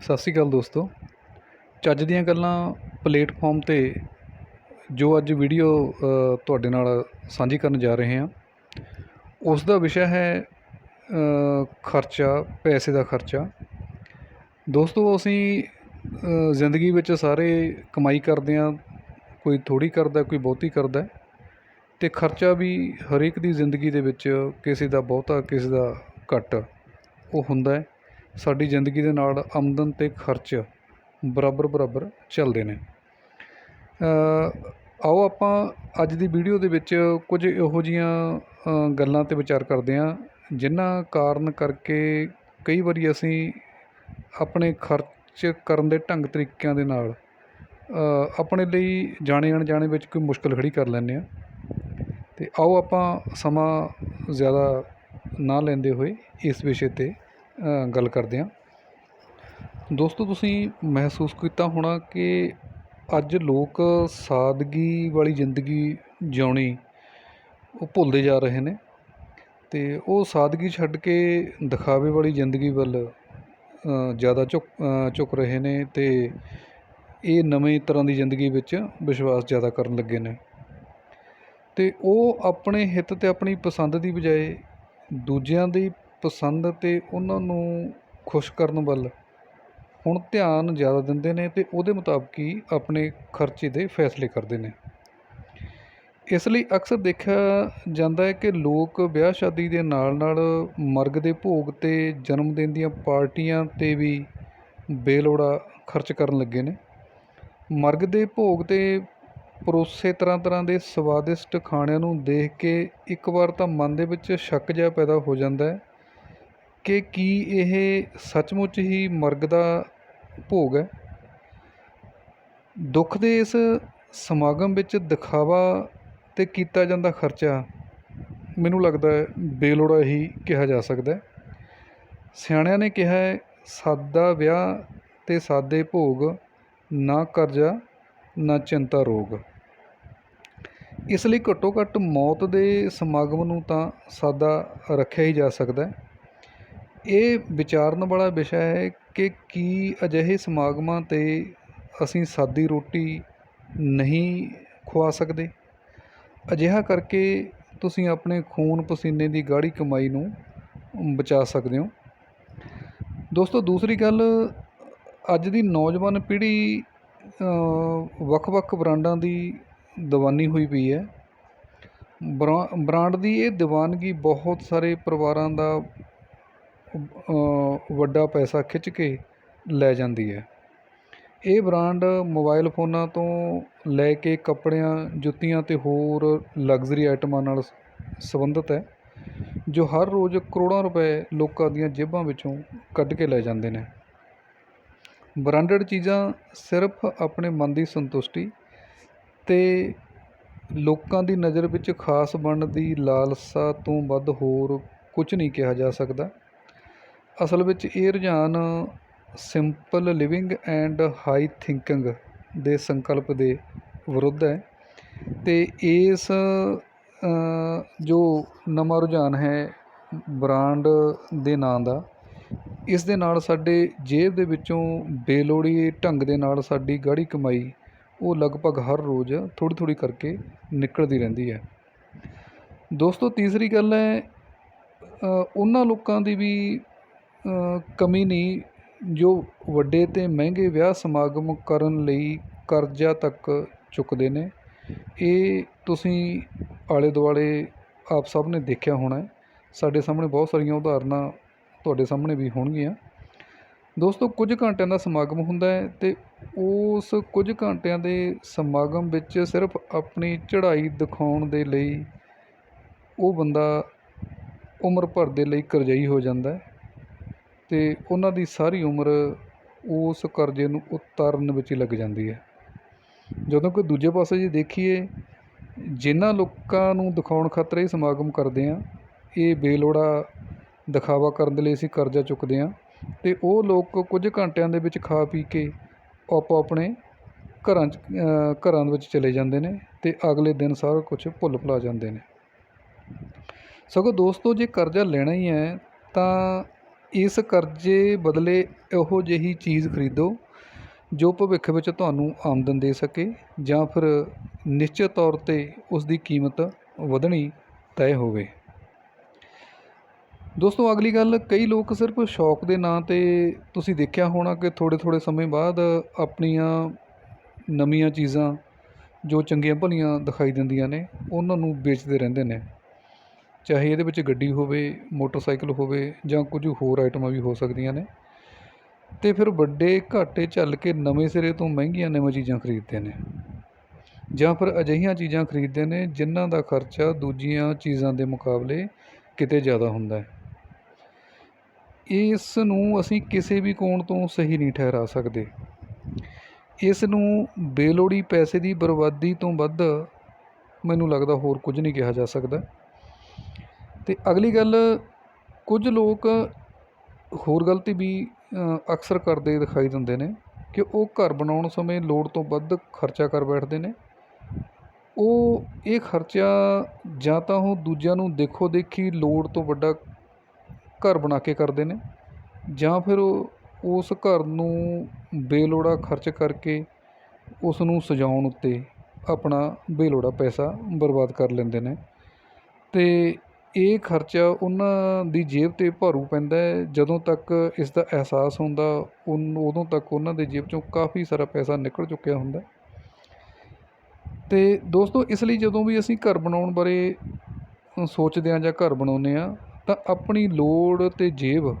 ਸਤਿ ਸ਼੍ਰੀ ਅਕਾਲ ਦੋਸਤੋ। ਚੱਜ ਦੀਆਂ ਗੱਲਾਂ ਪਲੇਟਫਾਰਮ 'ਤੇ ਜੋ ਅੱਜ ਵੀਡੀਓ ਤੁਹਾਡੇ ਨਾਲ ਸਾਂਝੀ ਕਰਨ ਜਾ ਰਹੇ ਹਾਂ। ਉਸ ਦਾ ਵਿਸ਼ਾ ਹੈ ਖਰਚਾ, ਪੈਸੇ ਦਾ ਖਰਚਾ। ਦੋਸਤੋ, ਅਸੀਂ ਜ਼ਿੰਦਗੀ ਵਿੱਚ ਸਾਰੇ ਕਮਾਈ ਕਰਦੇ ਹਾਂ, ਕੋਈ ਥੋੜ੍ਹੀ ਕਰਦਾ, ਕੋਈ ਬਹੁਤੀ ਕਰਦਾ। ਹੈ। ਅਤੇ ਖਰਚਾ ਵੀ ਹਰੇਕ ਦੀ ਜ਼ਿੰਦਗੀ ਦੇ ਵਿੱਚ ਕਿਸੇ ਦਾ ਬਹੁਤਾ, ਕਿਸੇ ਦਾ ਘੱਟ ਉਹ ਹੁੰਦਾ ਹੈ। ਸਾਡੀ ਜ਼ਿੰਦਗੀ ਦੇ ਨਾਲ ਆਮਦਨ ਅਤੇ ਖਰਚ ਬਰਾਬਰ ਬਰਾਬਰ ਚੱਲਦੇ ਨੇ। ਆਓ ਆਪਾਂ ਅੱਜ ਦੀ ਵੀਡੀਓ ਦੇ ਵਿੱਚ ਕੁਝ ਇਹੋ ਜਿਹੀਆਂ ਗੱਲਾਂ 'ਤੇ ਵਿਚਾਰ ਕਰਦੇ ਹਾਂ, ਜਿਨ੍ਹਾਂ ਕਾਰਨ ਕਰਕੇ ਕਈ ਵਾਰੀ ਅਸੀਂ ਆਪਣੇ ਖਰਚ ਕਰਨ ਦੇ ਢੰਗ ਤਰੀਕਿਆਂ ਦੇ ਨਾਲ ਆਪਣੇ ਲਈ ਜਾਣੇ ਅਣਜਾਣੇ ਵਿੱਚ ਕੋਈ ਮੁਸ਼ਕਲ ਖੜੀ ਕਰ ਲੈਂਦੇ ਹਾਂ। ਅਤੇ ਆਓ ਆਪਾਂ ਸਮਾਂ ਜ਼ਿਆਦਾ ਨਾ ਲੈਂਦੇ ਹੋਏ ਇਸ ਵਿਸ਼ੇ 'ਤੇ ਗੱਲ ਕਰਦੇ ਹਾਂ। ਦੋਸਤੋ ਤੁਸੀਂ ਮਹਿਸੂਸ ਕੀਤਾ ਹੋਣਾ ਕਿ ਅੱਜ ਲੋਕ ਸਾਦਗੀ ਵਾਲੀ ਜ਼ਿੰਦਗੀ ਜਿਉਣੀ ਉਹ ਭੁੱਲਦੇ ਜਾ ਰਹੇ ਨੇ ਅਤੇ ਉਹ ਸਾਦਗੀ ਛੱਡ ਕੇ ਦਿਖਾਵੇ ਵਾਲੀ ਜ਼ਿੰਦਗੀ ਵੱਲ ਜ਼ਿਆਦਾ ਝੁਕ ਅ, ਝੁਕ ਰਹੇ ਨੇ ਅਤੇ ਇਹ ਨਵੇਂ ਤਰ੍ਹਾਂ ਦੀ ਜ਼ਿੰਦਗੀ ਵਿੱਚ ਵਿਸ਼ਵਾਸ ਜ਼ਿਆਦਾ ਕਰਨ ਲੱਗੇ ਨੇ। ਅਤੇ ਉਹ ਆਪਣੇ ਹਿੱਤ ਅਤੇ ਆਪਣੀ ਪਸੰਦ ਦੀ ਬਜਾਏ ਦੂਜਿਆਂ ਦੀ ਪਸੰਦ ਅਤੇ ਉਹਨਾਂ ਨੂੰ ਖੁਸ਼ ਕਰਨ ਵੱਲ ਹੁਣ ਧਿਆਨ ਜ਼ਿਆਦਾ ਦਿੰਦੇ ਨੇ ਅਤੇ ਉਹਦੇ ਮੁਤਾਬਕ ਹੀ ਆਪਣੇ ਖਰਚੇ ਦੇ ਫੈਸਲੇ ਕਰਦੇ ਨੇ। ਇਸ ਲਈ ਅਕਸਰ ਦੇਖਿਆ ਜਾਂਦਾ ਹੈ ਕਿ ਲੋਕ ਵਿਆਹ ਸ਼ਾਦੀ ਦੇ ਨਾਲ ਨਾਲ ਮਰਗ ਦੇ ਭੋਗ 'ਤੇ ਜਨਮ ਦਿਨ ਦੀਆਂ ਪਾਰਟੀਆਂ 'ਤੇ ਵੀ ਬੇਲੋੜਾ ਖਰਚ ਕਰਨ ਲੱਗੇ ਨੇ। ਮਰਗ ਦੇ ਭੋਗ 'ਤੇ ਪਰੋਸੇ ਤਰ੍ਹਾਂ ਤਰ੍ਹਾਂ ਦੇ ਸਵਾਦਿਸ਼ਟ ਖਾਣਿਆਂ ਨੂੰ ਦੇਖ ਕੇ ਇੱਕ ਵਾਰ ਤਾਂ ਮਨ ਦੇ ਵਿੱਚ ਸ਼ੱਕ ਜਿਹਾ ਪੈਦਾ ਹੋ ਜਾਂਦਾ ਹੈ ਕਿ ਕੀ ਇਹ ਸੱਚਮੁੱਚ ਹੀ ਮਰਗ ਦਾ ਭੋਗ ਹੈ? ਦੁੱਖ ਦੇ ਇਸ ਸਮਾਗਮ ਵਿੱਚ ਦਿਖਾਵਾ 'ਤੇ ਕੀਤਾ ਜਾਂਦਾ ਖਰਚਾ ਮੈਨੂੰ ਲੱਗਦਾ ਹੈ ਬੇਲੋੜਾ ਹੀ ਕਿਹਾ ਜਾ ਸਕਦਾ ਹੈ। ਸਿਆਣਿਆਂ ਨੇ ਕਿਹਾ ਹੈ, ਸਾਦਾ ਵਿਆਹ ਅਤੇ ਸਾਦੇ ਭੋਗ, ਨਾ ਕਰਜ਼ਾ, ਨਾ ਚਿੰਤਾ ਰੋਗ। ਇਸ ਲਈ ਘੱਟੋ ਘੱਟ ਮੌਤ ਦੇ ਸਮਾਗਮ ਨੂੰ ਤਾਂ ਸਾਦਾ ਰੱਖਿਆ ਹੀ ਜਾ ਸਕਦਾ ਹੈ। ਇਹ ਵਿਚਾਰਨ ਵਾਲਾ ਵਿਸ਼ਾ ਹੈ ਕਿ ਕੀ ਅਜਿਹੇ ਸਮਾਗਮਾਂ 'ਤੇ ਅਸੀਂ ਸਾਦੀ ਰੋਟੀ ਨਹੀਂ ਖਵਾ ਸਕਦੇ? ਅਜਿਹਾ ਕਰਕੇ ਤੁਸੀਂ ਆਪਣੇ ਖੂਨ ਪਸੀਨੇ ਦੀ ਗਾੜੀ ਕਮਾਈ ਨੂੰ ਬਚਾ ਸਕਦੇ ਹੋ। ਦੋਸਤੋ, ਦੂਸਰੀ ਗੱਲ, ਅੱਜ ਦੀ ਨੌਜਵਾਨ ਪੀੜ੍ਹੀ ਵੱਖ-ਵੱਖ ਬ੍ਰਾਂਡਾਂ ਦੀ ਦੀਵਾਨੀ ਹੋਈ ਪਈ ਹੈ। ਬਰਾ, ਬ੍ਰਾਂਡ ਦੀ ਇਹ ਦੀਵਾਨਗੀ ਬਹੁਤ ਸਾਰੇ ਪਰਿਵਾਰਾਂ ਦਾ ਵੱਡਾ ਪੈਸਾ ਖਿੱਚ ਕੇ ਲੈ ਜਾਂਦੀ ਹੈ। ਇਹ ਬ੍ਰਾਂਡ ਮੋਬਾਈਲ ਫੋਨਾਂ ਤੋਂ ਲੈ ਕੇ ਕੱਪੜਿਆਂ, ਜੁੱਤੀਆਂ ਅਤੇ ਹੋਰ ਲਗਜ਼ਰੀ ਆਈਟਮਾਂ ਨਾਲ ਸੰਬੰਧਿਤ ਹੈ, ਜੋ ਹਰ ਰੋਜ਼ ਕਰੋੜਾਂ ਰੁਪਏ ਲੋਕਾਂ ਦੀਆਂ ਜੇਬਾਂ ਵਿੱਚੋਂ ਕੱਢ ਕੇ ਲੈ ਜਾਂਦੇ ਨੇ। ਬ੍ਰਾਂਡਡ ਚੀਜ਼ਾਂ ਸਿਰਫ ਆਪਣੇ ਮਨ ਦੀ ਸੰਤੁਸ਼ਟੀ ਅਤੇ ਲੋਕਾਂ ਦੀ ਨਜ਼ਰ ਵਿੱਚ ਖਾਸ ਬਣਨ ਦੀ ਲਾਲਸਾ ਤੋਂ ਵੱਧ ਹੋਰ ਕੁਝ ਨਹੀਂ ਕਿਹਾ ਜਾ ਸਕਦਾ। ਅਸਲ ਵਿੱਚ ਇਹ ਰੁਝਾਨ simple living and high thinking ਦੇ ਸੰਕਲਪ ਦੇ ਵਿਰੁੱਧ ਹੈ ਅਤੇ ਇਸ ਜੋ ਨਵਾਂ ਰੁਝਾਨ ਹੈ ਬ੍ਰਾਂਡ ਦੇ ਨਾਂ ਦਾ, ਇਸ ਦੇ ਨਾਲ ਸਾਡੇ ਜੇਬ ਦੇ ਵਿੱਚੋਂ ਬੇਲੋੜੀ ਢੰਗ ਦੇ ਨਾਲ ਸਾਡੀ ਗਾੜੀ ਕਮਾਈ ਉਹ ਲਗਭਗ ਹਰ ਰੋਜ਼ ਥੋੜ੍ਹੀ ਥੋੜ੍ਹੀ ਕਰਕੇ ਨਿਕਲਦੀ ਰਹਿੰਦੀ ਹੈ। ਦੋਸਤੋ, ਤੀਸਰੀ ਗੱਲ ਹੈ ਉਹਨਾਂ ਲੋਕਾਂ ਦੀ ਵੀ ਕਮੀ ਨਹੀਂ, ਜੋ ਵੱਡੇ ਅਤੇ ਮਹਿੰਗੇ ਵਿਆਹ ਸਮਾਗਮ ਕਰਨ ਲਈ ਕਰਜ਼ਾ ਤੱਕ ਚੁੱਕਦੇ ਨੇ, ਇਹ ਤੁਸੀਂ ਆਲੇ ਦੁਆਲੇ ਆਪ ਸਭ ਨੇ ਦੇਖਿਆ ਹੋਣਾ ਸਾਡੇ ਸਾਹਮਣੇ ਬਹੁਤ ਸਾਰੀਆਂ ਉਦਾਹਰਨਾਂ ਤੁਹਾਡੇ ਸਾਹਮਣੇ ਵੀ ਹੋਣਗੀਆਂ। ਦੋਸਤੋ, ਕੁਝ ਘੰਟਿਆਂ ਦਾ ਸਮਾਗਮ ਹੁੰਦਾ ਹੈ ਅਤੇ ਉਸ ਕੁਝ ਘੰਟਿਆਂ ਦੇ ਸਮਾਗਮ ਵਿੱਚ ਸਿਰਫ ਆਪਣੀ ਚੜ੍ਹਾਈ ਦਿਖਾਉਣ ਦੇ ਲਈ ਉਹ ਬੰਦਾ ਉਮਰ ਭਰ ਦੇ ਲਈ ਕਰਜਾਈ ਹੋ ਜਾਂਦਾ ਅਤੇ ਉਹਨਾਂ ਦੀ ਸਾਰੀ ਉਮਰ ਉਸ ਕਰਜ਼ੇ ਨੂੰ ਉਤਾਰਨ ਵਿੱਚ ਹੀ ਲੱਗ ਜਾਂਦੀ ਹੈ। ਜਦੋਂ ਕਿ ਦੂਜੇ ਪਾਸੇ ਜੇ ਦੇਖੀਏ, ਜਿਨ੍ਹਾਂ ਲੋਕਾਂ ਨੂੰ ਦਿਖਾਉਣ ਖਾਤਰ ਇਹ ਸਮਾਗਮ ਕਰਦੇ ਹਾਂ, ਇਹ ਬੇਲੋੜਾ ਦਿਖਾਵਾ ਕਰਨ ਦੇ ਲਈ ਅਸੀਂ ਕਰਜ਼ਾ ਚੁੱਕਦੇ ਹਾਂ ਅਤੇ ਉਹ ਲੋਕ ਕੁਝ ਘੰਟਿਆਂ ਦੇ ਵਿੱਚ ਖਾ ਪੀ ਕੇ ਆਪੋ ਆਪਣੇ ਘਰਾਂ 'ਚ ਘਰਾਂ ਦੇ ਵਿੱਚ ਚਲੇ ਜਾਂਦੇ ਨੇ ਅਤੇ ਅਗਲੇ ਦਿਨ ਸਾਰਾ ਕੁਝ ਭੁੱਲ ਭੁਲਾ ਜਾਂਦੇ ਨੇ। ਸਗੋਂ ਦੋਸਤੋ, ਜੇ ਕਰਜ਼ਾ ਲੈਣਾ ਹੀ ਹੈ ਤਾਂ ਇਸ ਕਰਜ਼ੇ ਬਦਲੇ ਇਹੋ ਜਿਹੀ ਚੀਜ਼ ਖਰੀਦੋ ਜੋ ਭਵਿੱਖ ਵਿੱਚ ਤੁਹਾਨੂੰ ਆਮਦਨ ਦੇ ਸਕੇ ਜਾਂ ਫਿਰ ਨਿਸ਼ਚਿਤ ਤੌਰ 'ਤੇ ਉਸ ਦੀ ਕੀਮਤ ਵਧਣੀ ਤੈਅ ਹੋਵੇ। ਦੋਸਤੋ, ਅਗਲੀ ਗੱਲ, ਕਈ ਲੋਕ ਸਿਰਫ ਸ਼ੌਕ ਦੇ ਨਾਂ 'ਤੇ ਤੁਸੀਂ ਦੇਖਿਆ ਹੋਣਾ ਕਿ ਥੋੜ੍ਹੇ ਥੋੜ੍ਹੇ ਸਮੇਂ ਬਾਅਦ ਆਪਣੀਆਂ ਨਵੀਆਂ ਚੀਜ਼ਾਂ ਜੋ ਚੰਗੀਆਂ ਭਲੀਆਂ ਦਿਖਾਈ ਦਿੰਦੀਆਂ ਨੇ, ਉਹਨਾਂ ਨੂੰ ਵੇਚਦੇ ਰਹਿੰਦੇ ਨੇ। ਚਾਹੇ ਇਹਦੇ ਵਿੱਚ ਗੱਡੀ ਹੋਵੇ, ਮੋਟਰਸਾਈਕਲ ਹੋਵੇ ਜਾਂ ਕੁਝ ਹੋਰ ਆਈਟਮਾਂ ਵੀ ਹੋ ਸਕਦੀਆਂ ਨੇ। ਅਤੇ ਫਿਰ ਵੱਡੇ ਘਾਟੇ ਝੱਲ ਕੇ ਨਵੇਂ ਸਿਰੇ ਤੋਂ ਮਹਿੰਗੀਆਂ ਨਵੀਆਂ ਚੀਜ਼ਾਂ ਖਰੀਦਦੇ ਨੇ। ਜਾਂ ਫਿਰ ਅਜਿਹੀਆਂ ਚੀਜ਼ਾਂ ਖਰੀਦਦੇ ਨੇ ਜਿਨ੍ਹਾਂ ਦਾ ਖਰਚਾ ਦੂਜੀਆਂ ਚੀਜ਼ਾਂ ਦੇ ਮੁਕਾਬਲੇ ਕਿਤੇ ਜ਼ਿਆਦਾ ਹੁੰਦਾ ਹੈ। ਇਸ ਨੂੰ ਅਸੀਂ ਕਿਸੇ ਵੀ ਕੋਣ ਤੋਂ ਸਹੀ ਨਹੀਂ ਠਹਿਰਾ ਸਕਦੇ। ਇਸ ਨੂੰ ਬੇਲੋੜੀ ਪੈਸੇ ਦੀ ਬਰਬਾਦੀ ਤੋਂ ਵੱਧ ਮੈਨੂੰ ਲੱਗਦਾ ਹੋਰ ਕੁਝ ਨਹੀਂ ਕਿਹਾ ਜਾ ਸਕਦਾ। ਅਤੇ ਅਗਲੀ ਗੱਲ, ਕੁਝ ਲੋਕ ਹੋਰ ਗਲਤੀ ਵੀ ਅਕਸਰ ਕਰਦੇ ਦਿਖਾਈ ਦਿੰਦੇ ਨੇ ਕਿ ਉਹ ਘਰ ਬਣਾਉਣ ਸਮੇਂ ਲੋੜ ਤੋਂ ਵੱਧ ਖਰਚਾ ਕਰ ਬੈਠਦੇ ਨੇ। ਉਹ ਇਹ ਖਰਚਾ ਜਾਂ ਤਾਂ ਉਹ ਦੂਜਿਆਂ ਨੂੰ ਦੇਖੋ ਦੇਖੀ ਲੋੜ ਤੋਂ ਵੱਡਾ ਘਰ ਬਣਾ ਕੇ ਕਰਦੇ ਨੇ ਜਾਂ ਫਿਰ ਉਹ ਉਸ ਘਰ ਨੂੰ ਬੇਲੋੜਾ ਖਰਚ ਕਰਕੇ ਉਸ ਨੂੰ ਸਜਾਉਣ ਉੱਤੇ ਆਪਣਾ ਬੇਲੋੜਾ ਪੈਸਾ ਬਰਬਾਦ ਕਰ ਲੈਂਦੇ ਨੇ। ਅਤੇ ਇਹ ਖਰਚਾ ਉਹਨਾਂ ਦੀ ਜੇਬ 'ਤੇ ਭਾਰੂ ਪੈਂਦਾ ਹੈ। ਜਦੋਂ ਤੱਕ ਇਸ ਦਾ ਅਹਿਸਾਸ ਹੁੰਦਾ, ਉਨ, ਉਦੋਂ ਤੱਕ ਉਹਨਾਂ ਦੇ ਜੇਬ 'ਚੋਂ ਕਾਫੀ ਸਾਰਾ ਪੈਸਾ ਨਿਕਲ ਚੁੱਕਿਆ ਹੁੰਦਾ। ਅਤੇ ਦੋਸਤੋ, ਇਸ ਲਈ ਜਦੋਂ ਵੀ ਅਸੀਂ ਘਰ ਬਣਾਉਣ ਬਾਰੇ ਸੋਚਦੇ ਹਾਂ ਜਾਂ ਘਰ ਬਣਾਉਂਦੇ ਹਾਂ, ਤਾਂ ਆਪਣੀ ਲੋੜ ਅਤੇ ਜੇਬ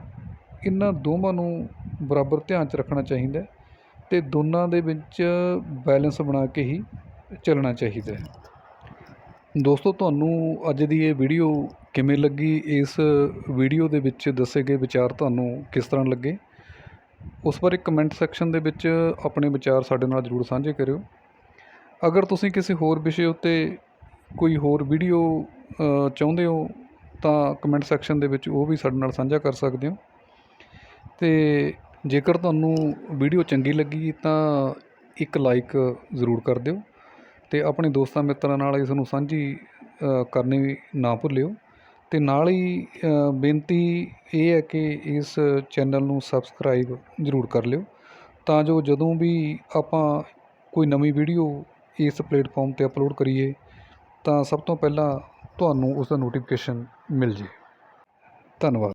ਇਹਨਾਂ ਦੋਵਾਂ ਨੂੰ ਬਰਾਬਰ ਧਿਆਨ 'ਚ ਰੱਖਣਾ ਚਾਹੀਦਾ ਅਤੇ ਦੋਨਾਂ ਦੇ ਵਿੱਚ ਬੈਲੈਂਸ ਬਣਾ ਕੇ ਹੀ ਚੱਲਣਾ ਚਾਹੀਦਾ ਹੈ। ਦੋਸਤੋ, ਤੁਹਾਨੂੰ ਅੱਜ ਦੀ ਇਹ ਵੀਡੀਓ ਕਿਵੇਂ ਲੱਗੀ? ਇਸ ਵੀਡੀਓ ਦੇ ਵਿੱਚ ਦੱਸੇ ਗਏ ਵਿਚਾਰ ਤੁਹਾਨੂੰ ਕਿਸ ਤਰ੍ਹਾਂ ਲੱਗੇ? ਉਸ ਬਾਰੇ ਕਮੈਂਟ ਸੈਕਸ਼ਨ ਦੇ ਵਿੱਚ ਆਪਣੇ ਵਿਚਾਰ ਸਾਡੇ ਨਾਲ ਜ਼ਰੂਰ ਸਾਂਝੇ ਕਰਿਓ। ਅਗਰ ਤੁਸੀਂ ਕਿਸੇ ਹੋਰ ਵਿਸ਼ੇ ਉੱਤੇ ਕੋਈ ਹੋਰ ਵੀਡੀਓ ਚਾਹੁੰਦੇ ਹੋ ਤਾਂ ਕਮੈਂਟ ਸੈਕਸ਼ਨ ਦੇ ਵਿੱਚ ਉਹ ਵੀ ਸਾਡੇ ਨਾਲ ਸਾਂਝਾ ਕਰ ਸਕਦੇ ਹੋ। ਅਤੇ ਜੇਕਰ ਤੁਹਾਨੂੰ ਵੀਡੀਓ ਚੰਗੀ ਲੱਗੀ ਤਾਂ ਇੱਕ ਲਾਈਕ ਜ਼ਰੂਰ ਕਰ ਦਿਓ ਅਤੇ ਆਪਣੇ ਦੋਸਤਾਂ ਮਿੱਤਰਾਂ ਨਾਲ ਇਸ ਨੂੰ ਸਾਂਝੀ ਅ, ਕਰਨੀ ਨਾ ਭੁੱਲਿਓ। ਅਤੇ ਨਾਲ ਹੀ ਬੇਨਤੀ ਇਹ ਹੈ ਕਿ ਇਸ ਚੈਨਲ ਨੂੰ ਸਬਸਕ੍ਰਾਈਬ ਜ਼ਰੂਰ ਕਰ ਲਿਓ, ਤਾਂ ਜੋ ਜਦੋਂ ਵੀ ਆਪਾਂ ਕੋਈ ਨਵੀਂ ਵੀਡੀਓ ਇਸ ਪਲੇਟਫਾਰਮ 'ਤੇ ਅਪਲੋਡ ਕਰੀਏ, ਤਾਂ ਸਭ ਤੋਂ ਪਹਿਲਾਂ ਤੁਹਾਨੂੰ ਉਸ ਦਾ ਨੋਟੀਫਿਕੇਸ਼ਨ ਮਿਲ ਜੇ। ਧੰਨਵਾਦ।